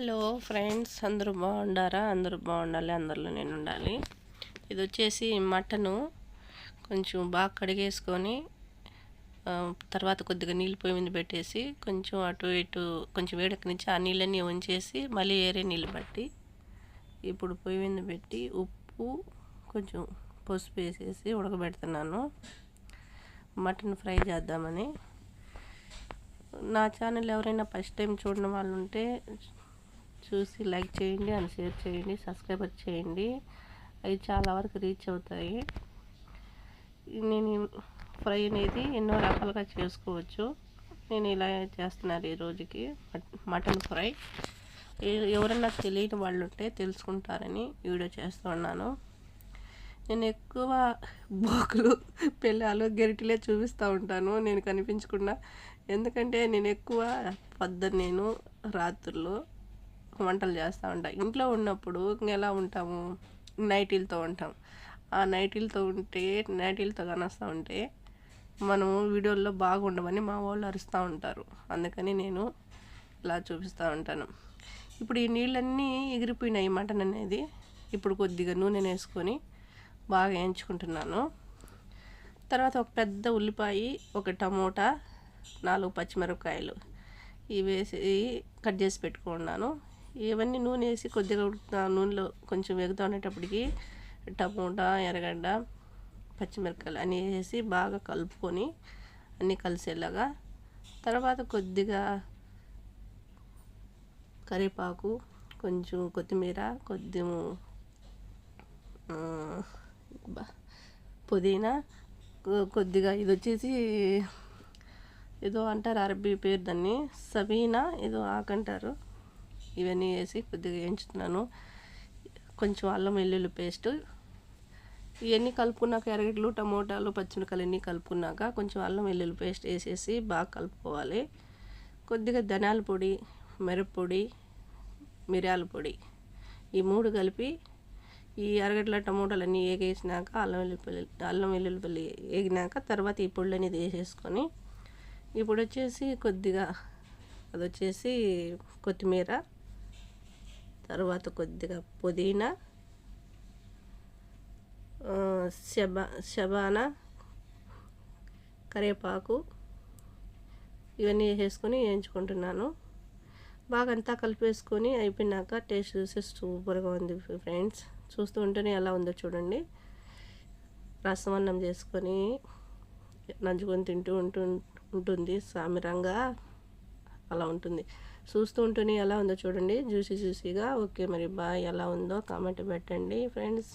Hello friends అందరూ బాగుండారా? అందరూ బాగుండాలి అందరిలో నేను ఉండాలి. ఇది వచ్చేసి మటను. కొంచెం బాగా కడిగేసుకొని తర్వాత కొద్దిగా నీళ్ళు పొయ్యి మీద పెట్టేసి కొంచెం అటు ఇటు కొంచెం వేడెక్కనిచ్చి ఆ నీళ్ళన్నీ ఉంచేసి మళ్ళీ వేరే నీళ్ళు పట్టి ఇప్పుడు పొయ్యి మీద పెట్టి ఉప్పు కొంచెం పసుపు వేసేసి ఉడకబెడుతున్నాను. మటన్ ఫ్రై చేద్దామని. నా ఛానల్ ఎవరైనా ఫస్ట్ టైం చూడని వాళ్ళు ఉంటే చూసి లైక్ చేయండి అండ్ షేర్ చేయండి సబ్స్క్రైబర్ చేయండి. అవి చాలా వరకు రీచ్ అవుతాయి. నేను ఫ్రై అనేది ఎన్నో రకాలుగా చేసుకోవచ్చు. నేను ఇలా చేస్తున్నాను ఈ రోజుకి. Mutton fry. ఎవరన్నా తెలియని వాళ్ళు ఉంటే తెలుసుకుంటారని వీడియో చేస్తూ ఉన్నాను. నేను ఎక్కువ బోకులు పిల్లలు గెరిటిలే చూపిస్తూ ఉంటాను. నేను కనిపించకుండా. ఎందుకంటే నేను ఎక్కువ పొద్దు నేను రాత్రుల్లో వంటలు చేస్తూ ఉంటాం. ఇంట్లో ఉన్నప్పుడు ఎలా ఉంటాము? నైటీలతో ఉంటాం. ఆ నైటీలతో ఉంటే నైటీలతో కనొస్తూ ఉంటే మనము వీడియోల్లో బాగుండమని మా వాళ్ళు అరుస్తూ ఉంటారు. అందుకని నేను ఇలా చూపిస్తూ ఉంటాను. ఇప్పుడు ఈ నీళ్ళన్నీ ఎగిరిపోయినాయి మటన్ అనేది. ఇప్పుడు కొద్దిగా నూనె వేసుకొని బాగా వేయించుకుంటున్నాను. తర్వాత ఒక పెద్ద ఉల్లిపాయ ఒక టమోటా నాలుగు పచ్చిమిరపకాయలు ఇవి వేసి కట్ చేసి పెట్టుకున్నాను. ఇవన్నీ నూనె వేసి కొద్దిగా నూనెలో కొంచెం వెగుతా ఉండేటప్పటికి టమోటా ఎర్రగడ్డ పచ్చిమిరపకాయలు అన్నీ వేసి బాగా కలుపుకొని అన్నీ కలిసేలాగా తర్వాత కొద్దిగా కరివేపాకు కొంచెం కొత్తిమీర కొద్దిము పుదీనా కొద్దిగా ఇది వచ్చేసి ఏదో అంటారు అరబీ పేరు దాన్ని సబీనా ఏదో ఆకంటారు ఇవన్నీ వేసి కొద్దిగా వేయించుతున్నాను. కొంచెం అల్లం వెల్లుల్లి పేస్ట్. ఇవన్నీ కలుపుకున్నాక ఎరగడ్లు టమోటాలు పచ్చిమిరకాయలు అన్నీ కలుపుకున్నాక కొంచెం అల్లం వెల్లుల్లి పేస్ట్ వేసేసి బాగా కలుపుకోవాలి. కొద్దిగా ధనియాల పొడి మిరప్పొడి మిరియాల పొడి ఈ మూడు కలిపి ఈ అరగడ్ల టమోటాలు అన్నీ వేగేసినాక అల్లం వెల్లుల్లి అల్లం వెల్లుల్లిపల్లి ఏగినాక తర్వాత ఈ పొడి అనేది వేసేసుకొని ఇప్పుడు వచ్చేసి కొద్దిగా అది వచ్చేసి కొత్తిమీర తర్వాత కొద్దిగా పుదీనా శబా శబానా కరివేపాకు ఇవన్నీ వేసుకొని వేయించుకుంటున్నాను. బాగా అంతా కలిపేసుకొని అయిపోయినాక టేస్ట్ చూసి సూపర్గా ఉంది ఫ్రెండ్స్. చూస్తూ ఉంటేనే ఎలా ఉందో చూడండి. రసం అన్నం చేసుకొని నంచుకొని తింటూ ఉంటూ ఉంటుంది సామిరంగా అలా ఉంటుంది. చూస్తూ ఉంటూనే ఎలా ఉందో చూడండి. జ్యూసీ జ్యూసీగా. ఓకే మరి బాయ్. ఎలా ఉందో కామెంట్ పెట్టండి ఫ్రెండ్స్.